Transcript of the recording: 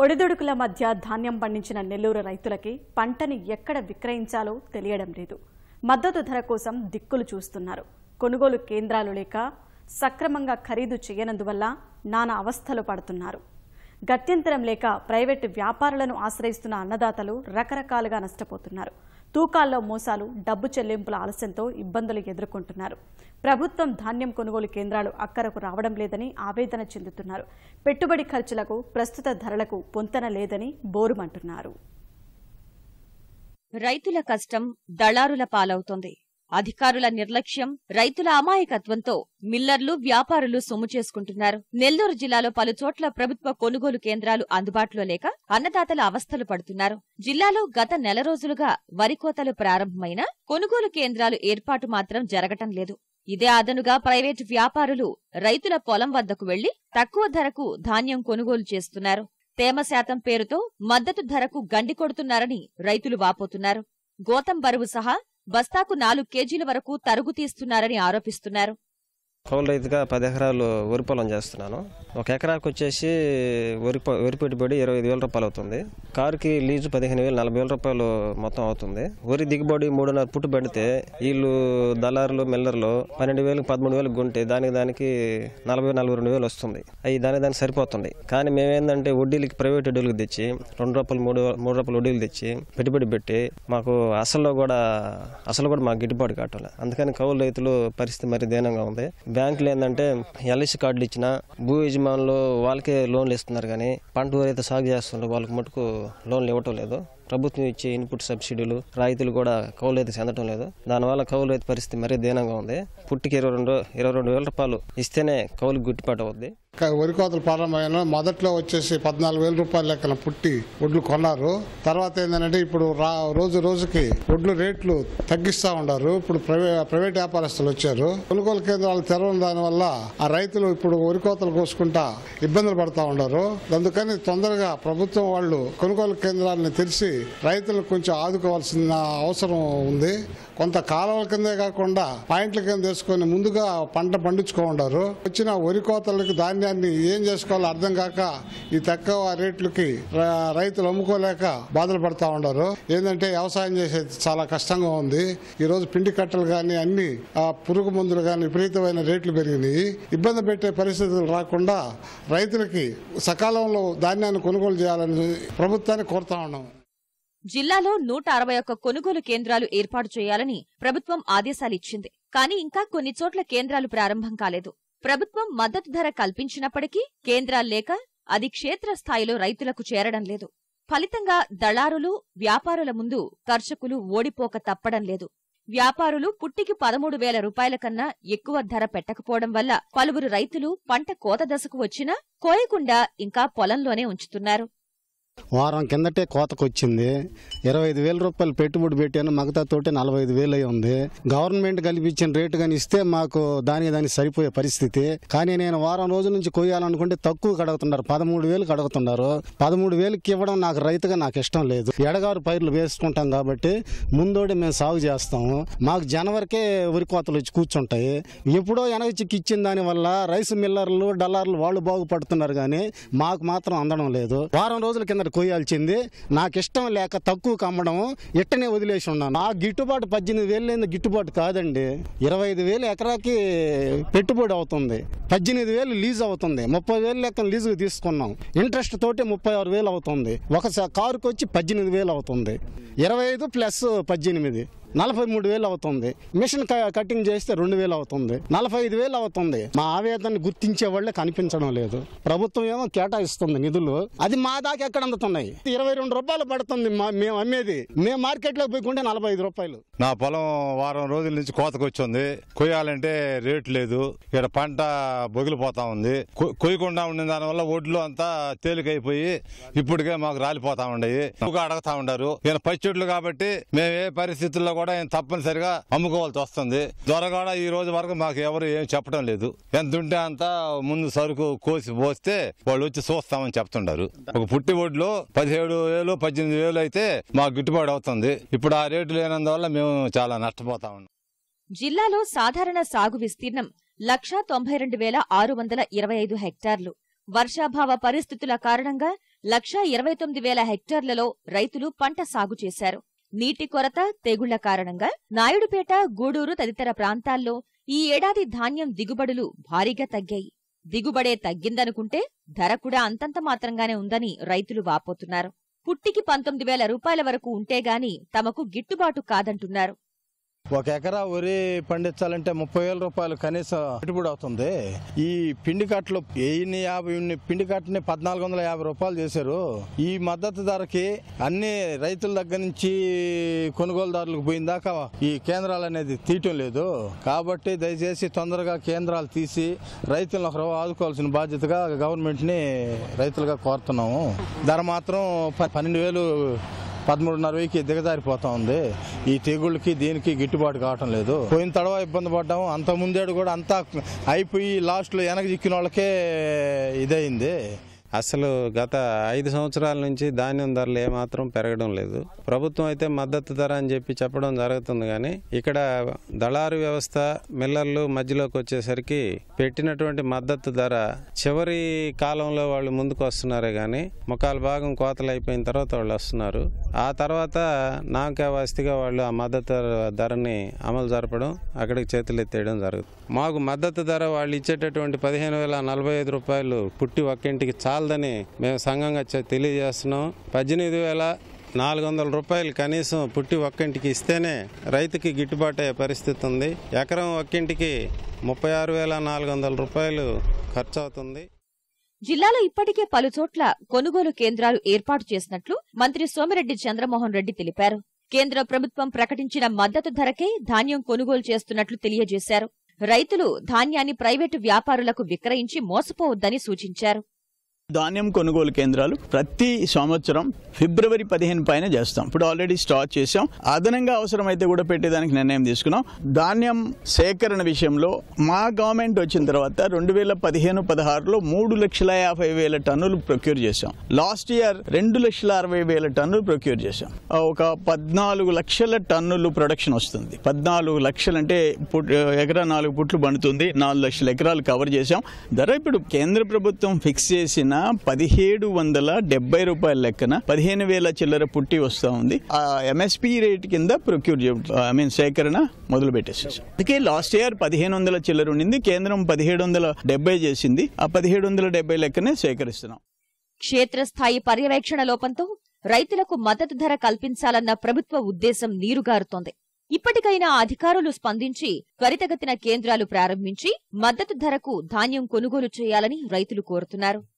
ఒడిదుడుకుల మధ్య ధాన్యం పండించిన నెల్లూరు రైతులకి పంటని ఎక్కడ విక్రయించాలో తెలియడం లేదు. మద్దతు ధర కోసం దిక్కులు చూస్తున్నారు. కొనుగోలు కేంద్రాలు లేక సక్రమంగా ఖరీదు చేయనందువల్ల నానా అవస్థలు పడుతున్నారు. గత్యంతరం లేక ప్రైవేటు వ్యాపారులను ఆశ్రయిస్తున్న అన్నదాతలు రకరకాలుగా నష్టపోతున్నారు. తూకాల్లో మోసాలు డబ్బు చెల్లింపుల ఆలస్యంతో ఇబ్బందులు ఎదుర్కొంటున్నారు. ప్రభుత్వం ధాన్యం కొనుగోలు కేంద్రాలు అక్కరకు రావడం లేదని ఆవేదన చెందుతున్నారు. పెట్టుబడి ఖర్చులకు ప్రస్తుత ధరలకు పొంతన లేదని బోరుమంటున్నారు. రైతుల కష్టం దళారుల పాలవుతోంది. అధికారుల నిర్లక్ష్యం రైతుల అమాయకత్వంతో మిల్లర్లు వ్యాపారులు సొమ్ము చేసుకుంటున్నారు. నెల్లూరు జిల్లాలో పలుచోట్ల ప్రభుత్వ కొనుగోలు కేంద్రాలు అందుబాటులో లేక అన్నదాతల అవస్థలు పడుతున్నారు. జిల్లాలో గత నెల రోజులుగా వరి కోతలు ప్రారంభమైన కొనుగోలు కేంద్రాలు ఏర్పాటు మాత్రం జరగటం లేదు. ఇదే అదనుగా ప్రైవేటు వ్యాపారులు రైతుల పొలం వద్దకు వెళ్ళి తక్కువ ధరకు ధాన్యం కొనుగోలు చేస్తున్నారు. తేమ శాతం పేరుతో మద్దతు ధరకు గండి కొడుతున్నారని రైతులు వాపోతున్నారు. గోతం బరువు సహా బస్తాకు నాలుగు కేజీల వరకు తరుగు తీస్తున్నారని ఆరోపిస్తున్నారు. కౌలు రైతుగా పది ఎకరాలు వరి పొలం చేస్తున్నాను. ఒక ఎకరాకు వచ్చేసి వరి వరి పెట్టుబడి ఇరవై ఐదు వేల రూపాయలు అవుతుంది. కారుకి లీజు పదిహేను వేలు నలభై వేల రూపాయలు మొత్తం అవుతుంది. వరి దిగుబడి మూడున్నర పుట్టు పెడితే వీళ్ళు దళారులు మిల్లర్లు పన్నెండు వేలకు పదమూడు వేలకు గుంటే దానికి దానికి నలభై నలభై రెండు వేలు వస్తుంది. అవి దానికి దానికి సరిపోతుంది. కానీ మేమేందంటే వడ్డీలకి ప్రైవేట్ వడ్డీలకు తెచ్చి రెండు రూపాయలు మూడు మూడు రూపాయలు వడ్డీలు తెచ్చి పెట్టుబడి పెట్టి మాకు అసలు కూడా అసలు కూడా మాకు గిట్టుబాటు కావట్లేదు. అందుకని కౌలు రైతులు పరిస్థితి మరి దీనంగా ఉంది. బ్యాంకులు ఏంటంటే ఎల్ఐసి కార్డులు ఇచ్చిన భూ యజమానులు వాళ్ళకే లోన్లు ఇస్తున్నారు కానీ పంట ఎవరైతే సాగు చేస్తున్నారు వాళ్ళకి మటుకు లోన్లు ఇవ్వటం లేదు. ప్రభుత్వం ఇచ్చే ఇన్పుట్ సబ్సిడీలు రాయితీలు కూడా కౌలు రైతు చెందటం లేదు. దానివల్ల కౌలు రైతు పరిస్థితి మరీ దీనంగా ఉంది. పుట్టికి ఇరవై రెండు ఇరవై రెండు వేల రూపాయలు ఇస్తేనే కౌలుకి గిట్టుబాటు అవుద్ది. వరి కోతలు ప్రారంభమైన మొదట్లో వచ్చేసి పద్నాలుగు వేల రూపాయల లెక్కన పుట్టి వడ్లు కొన్నారు. తర్వాత ఏంటంటే ఇప్పుడు రా రోజు రోజుకి వడ్లు రేట్లు తగ్గిస్తా ఉన్నారు. ఇప్పుడు ప్రైవే ప్రైవేట్ వ్యాపారస్తులు వచ్చారు. కొనుగోలు కేంద్రాలు తెరవడం దానివల్ల ఆ రైతులు ఇప్పుడు వరి కోతలు కోసుకుంటా ఇబ్బందులు పడతా ఉన్నారు. అందుకని తొందరగా ప్రభుత్వం వాళ్ళు కొనుగోలు కేంద్రాలను తెరిచి రైతులకు కొంచెం ఆదుకోవాల్సిన అవసరం ఉంది. కొంత కాలువల కిందే కాకుండా పాయింట్ల కింద తీసుకొని ముందుగా పంట పండించుకో పండించుకోండారు వచ్చిన వరి కోతలకి ధాన్యాన్ని ఏం చేసుకోవాలో అర్థం కాక ఈ తక్కువ రేట్లకి రైతులు అమ్ముకోలేక బాధలు పడతా ఉన్నారు. ఏంటంటే వ్యవసాయం చేసేది చాలా కష్టంగా ఉంది. ఈ రోజు పిండి కట్టలు కానీ అన్ని ఆ, పురుగు మందులు కానీ విపరీతమైన రేట్లు పెరిగినాయి. ఇబ్బంది పెట్టే పరిస్థితులు రాకుండా రైతులకి సకాలంలో ధాన్యాన్ని కొనుగోలు చేయాలని ప్రభుత్వాన్ని కోరుతా ఉన్నాం. జిల్లాలో నూట అరవై ఒక్క కొనుగోలు కేంద్రాలు ఏర్పాటు చేయాలని ప్రభుత్వం ఆదేశాలిచ్చింది కానీ ఇంకా కొన్ని చోట్ల కేంద్రాలు ప్రారంభం కాలేదు. ప్రభుత్వం మద్దతు ధర కల్పించినప్పటికీ కేంద్రాలు లేక అది క్షేత్రస్థాయిలో రైతులకు చేరడం లేదు. ఫలితంగా దళారులు వ్యాపారుల ముందు కర్షకులు ఓడిపోక తప్పడం లేదు. వ్యాపారులు పుట్టికి పదమూడు వేల రూపాయల కన్నా ఎక్కువ ధర పెట్టకపోవడం వల్ల పలువురు రైతులు పంట కోత దశకు వచ్చినా కోయకుండా ఇంకా పొలంలోనే ఉంచుతున్నారు. వారం కిందటే కోతకు వచ్చింది ఇరవై ఐదు వేల రూపాయలు పెట్టుబడి పెట్టాను మగతాతోటి నలభై ఐదు వేలు అయి ఉంది. గవర్నమెంట్ కల్పించిన రేటు కానీ ఇస్తే మాకు దానికి దానికి సరిపోయే పరిస్థితి. కానీ నేను వారం రోజుల నుంచి కొయ్యాలనుకుంటే తక్కువ కడుగుతున్నారు. పదమూడు వేలు కడుగుతున్నారు. పదమూడు వేలకి ఇవ్వడం నాకు రైతుగా నాకు ఇష్టం లేదు. ఎడగారు పైర్లు వేసుకుంటాం కాబట్టి ముందోడి మేము సాగు చేస్తాము. మాకు జనవరికే వరి కోతలు వచ్చి కూర్చుంటాయి. ఎప్పుడో వెనకచిక్కి ఇచ్చిన దానివల్ల రైస్ మిల్లర్లు డల్లార్లు వాళ్ళు బాగుపడుతున్నారు కానీ మాకు మాత్రం అందడం లేదు. వారం రోజుల కింద కోయాల్సింది నాకు ఇష్టం లేక తక్కువ కమ్మడం ఇట్టనే వదిలేసి ఉన్నాను. ఆ గిట్టుబాటు పద్దెనిమిది వేలు గిట్టుబాటు కాదండి. ఇరవై ఐదు వేలు ఎకరాకి పెట్టుబడి అవుతుంది. పద్దెనిమిది వేలు లీజ్ అవుతుంది. ముప్పై వేలు లెక్కన లీజుకు తీసుకున్నాం. ఇంట్రెస్ట్ తోటి ముప్పై ఆరు వేలు అవుతుంది. ఒక కారుకు వచ్చి పద్దెనిమిది వేలు అవుతుంది. ఇరవై ఐదు ప్లస్ పద్దెనిమిది. నలభై మూడు వేలు అవుతుంది. మిషన్ క- కటింగ్ చేస్తే రెండు వేలు అవుతుంది. నలభై ఐదు వేలు అవుతుంది. మా ఆవేదనని గుర్తించే వాళ్ళే కనిపించడం లేదు. ప్రభుత్వం ఏమో కేటాయిస్తుంది నిధులు. అది మా దాకా ఎక్కడ అందుతున్నాయి? ఇరవై రెండు రూపాయలు పడుతుంది మా- మేము అమ్మేది. మేము మార్కెట్లో పోయికుంటే నలభై ఐదు రూపాయలు. నా పొలం వారం రోజుల నుంచి కోతకు వచ్చింది. కొయ్యాలంటే రేటు లేదు. ఇక్కడ పంట బొగిలిపోతా ఉంది. కొయ్యకుండా ఉండిన దానివల్ల ఒడ్లు అంతా తేలికైపోయి ఇప్పటికే మాకు రాలిపోతా ఉండయి అడగతా ఉండారు. ఈయన చెట్లు కాబట్టి మేము ఏ పరిస్థితుల్లో కూడా తప్పనిసరిగా అమ్ముకోవాల్సి వస్తుంది. త్వరగా ఈ రోజు వరకు మాకు ఎవరు ఏం చెప్పడం లేదు. ఎంత ఉంటే అంత ముందు సరుకు కోసి పోస్తే వాళ్ళు వచ్చి చూస్తామని చెప్తుంటారు ఒక పుట్టి ఒడ్లు పదిహేడు వేలు పద్దెనిమిది వేలు అయితే మాకు గిట్టుబాటు అవుతుంది. ఇప్పుడు ఆ రేటు లేనందువల్ల మేము చాలా నష్టపోతా ఉన్నాం. జిల్లాలో సాధారణ సాగు విస్తీర్ణం లక్షా తొంభై రెండు వేల ఆరు వందల ఇరవై ఐదు హెక్టార్లు. వర్షాభావ పరిస్థితుల కారణంగా లక్షా ఇరవై తొమ్మిది వేల హెక్టార్లలో రైతులు పంట సాగు చేశారు. నీటి కొరత తెగుళ్ళ కారణంగా నాయుడుపేట గూడూరు తదితర ప్రాంతాల్లో ఈ ఏడాది ధాన్యం దిగుబడులు భారీగా తగ్గాయి. దిగుబడే తగ్గిందనుకుంటే ధర కూడా అంతంత మాత్రంగానే ఉందని రైతులు వాపోతున్నారు. పుట్టికి పంతొమ్మిది వేల రూపాయల వరకు ఉంటేగాని తమకు గిట్టుబాటు కాదంటున్నారు. ఒక ఎకరా వరి పండించాలంటే ముప్పై వేల రూపాయలు కనీసం పెట్టుబడి అవుతుంది. ఈ పిండి కట్టలు వెయ్యిన్ని యాభై ఇన్ని పిండి కట్టని పద్నాలుగు వందల యాభై రూపాయలు చేశారు. ఈ మద్దతు ధరకి అన్ని రైతుల దగ్గర నుంచి కొనుగోలుదారులకు పోయిన దాకా ఈ కేంద్రాలు అనేది తీయటం లేదు. కాబట్టి దయచేసి తొందరగా కేంద్రాలు తీసి రైతులను ఒకరు ఆదుకోవాల్సిన బాధ్యతగా గవర్నమెంట్ని రైతులుగా కోరుతున్నాము. ధర మాత్రం ప- పన్నెండు వేలు పదమూడున్నర వెయ్యికి దిగజారిపోతా ఉంది. ఈ తెగుళ్ళకి దీనికి గిట్టుబాటు కావటం లేదు. పోయిన తడవ ఇబ్బంది పడ్డాము. అంత ముందేడు కూడా అంతా అయిపోయి లాస్ట్లో వెనక చిక్కిన వాళ్ళకే ఇదైంది అసలు గత ఐదు సంవత్సరాల నుంచి ధాన్యం ధరలు ఏమాత్రం పెరగడం లేదు. ప్రభుత్వం అయితే మద్దతు ధర అని చెప్పి చెప్పడం జరుగుతుంది కానీ ఇక్కడ దళారు వ్యవస్థ మిల్లర్లు మధ్యలోకి వచ్చేసరికి పెట్టినటువంటి మద్దతు ధర చివరి కాలంలో వాళ్ళు ముందుకు వస్తున్నారే కానీ ముఖాల భాగం కోతలు అయిపోయిన తర్వాత వాళ్ళు వస్తున్నారు. ఆ తర్వాత నామకావాస్తిగా వాళ్ళు ఆ మద్దతు ధరని అమలు జరపడం అక్కడికి చేతులు ఎత్తేయడం జరుగుతుంది. మాకు మద్దతు ధర వాళ్ళు ఇచ్చేటటువంటి పదిహేను వేల నలభై ఐదు రూపాయలు పుట్టి ఒక్కింటికి చాలదని మేము సంఘంగా తెలియజేస్తున్నాం. పద్దెనిమిది వేల నాలుగు వందల రూపాయలు కనీసం పుట్టి ఒక్కింటికి ఇస్తేనే రైతుకి గిట్టుబాటు అయ్యే పరిస్థితి ఉంది. ఎకరం ఒక్కింటికి ముప్పై ఆరు వేల నాలుగు వందల రూపాయలు ఖర్చు అవుతుంది జిల్లాలో ఇప్పటికే పలుచోట్ల కొనుగోలు కేంద్రాలు ఏర్పాటు చేసినట్లు మంత్రి సోమిరెడ్డి చంద్రమోహన్ రెడ్డి తెలిపారు. కేంద్ర ప్రభుత్వం ప్రకటించిన మద్దతు ధరకే ధాన్యం కొనుగోలు చేస్తున్నట్లు తెలియజేశారు. రైతులు ధాన్యాన్ని ప్రైవేటు వ్యాపారులకు విక్రయించి మోసపోవద్దని సూచించారు. ధాన్యం కొనుగోలు కేంద్రాలు ప్రతి సంవత్సరం ఫిబ్రవరి పదిహేను పైన చేస్తాం. ఇప్పుడు ఆల్రెడీ స్టార్ట్ చేసాం అదనంగా అవసరమైతే కూడా పెట్టేదానికి నిర్ణయం తీసుకున్నాం. ధాన్యం సేకరణ విషయంలో మా గవర్నమెంట్ వచ్చిన తర్వాత రెండు వేల పదిహేను పదహారులో మూడు లక్షల యాభై వేల టన్నులు ప్రొక్యూర్ చేసాం లాస్ట్ ఇయర్ రెండు లక్షల అరవై వేల టన్నులు ప్రొక్యూర్ చేసాం ఒక పద్నాలుగు లక్షల టన్నులు ప్రొడక్షన్ వస్తుంది. పద్నాలుగు లక్షలు అంటే పుట్- ఎకరా నాలుగు పుట్లు పండుతుంది. నాలుగు లక్షల ఎకరాలు కవర్ చేసాం ధర ఇప్పుడు కేంద్ర ప్రభుత్వం ఫిక్స్ చేసిన పదిహేడు వందల డెబ్బై రూపాయల లెక్కన పదిహేను వేల చిల్లర పుట్టి వస్తూ ఉంది. ఆ ఎంఎస్పి రేట్ కింద ప్రొక్యూర్ ఐ మీన్ సేకరణ మొదలు పెట్టేసేసాం అందుకే లాస్ట్ ఇయర్ పదిహేను వందల చిల్లర ఉండింది కేంద్రం పదిహేడు వందల డెబ్బై చేసింది. ఆ పదిహేడు వందల డెబ్బై లెక్కనే సేకరిస్తున్నాం. క్షేత్రస్థాయి పర్యవేక్షణ లోపంతో రైతులకు మద్దతు ధర కల్పించాలన్న ప్రభుత్వ ఉద్దేశం నీరుగారుతోంది. ఇప్పటికైనా అధికారులు స్పందించి త్వరితగతిన కేంద్రాలు ప్రారంభించి మద్దతు ధరకు ధాన్యం కొనుగోలు చేయాలని రైతులు కోరుతున్నారు.